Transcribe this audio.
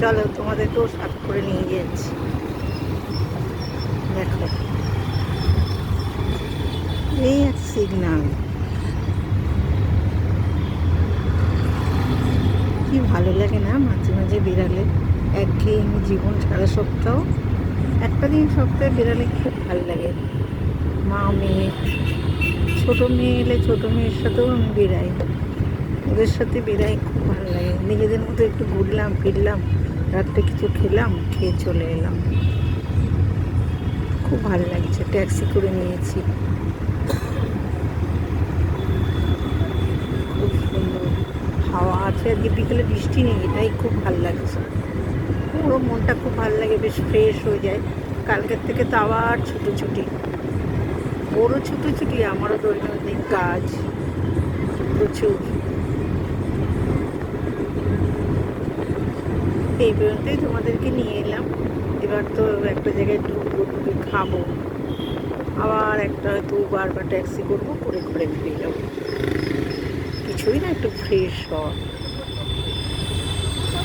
চলো, তোমাদেরকেও সাথে করে নিয়ে যাচ্ছি দেখো। এই এক সিগনাল কি ভালো লাগে না মাঝে মাঝে বেরালে একঘেয়েমি জীবন সারা সপ্তাহ, একটা দিন সপ্তাহে বেরালে খুব ভালো লাগে। মা মেয়ে, ছোটো মেয়ে এলে ছোটো মেয়ের সাথেও আমি বেরাই ওদের সাথে বেরাই খুব ভালো লাগে। নিজেদের মতো একটু ঘুরলাম, ফিরলাম, রাত্রে কিছু খেলাম, খেয়ে চলে এলাম। খুব ভালো লাগছে, ট্যাক্সি করে নিয়েছি। খুব সুন্দর। হাওয়া আছে, আজকে বিকেলে বৃষ্টি নেই, এটাই খুব ভালো লাগছে। পুরো মনটা খুব ভালো লাগে, বেশ ফ্রেশ হয়ে যায়। কালকের থেকে তো আবার ছুটোছুটি। ওরও ছুটোছুটি, আমারও দৈনন্দিন কাজ। প্রচুর। এই পর্যন্তই তোমাদেরকে নিয়ে এলাম। এবার তো একটা জায়গায় ঢুকবো ঢুকে খাব। আবার একটা হয়তো উবার বা ট্যাক্সি করব, করে ঘরে ফিরে যাব। কিছুই না, একটু ফ্রেশ হওয়া।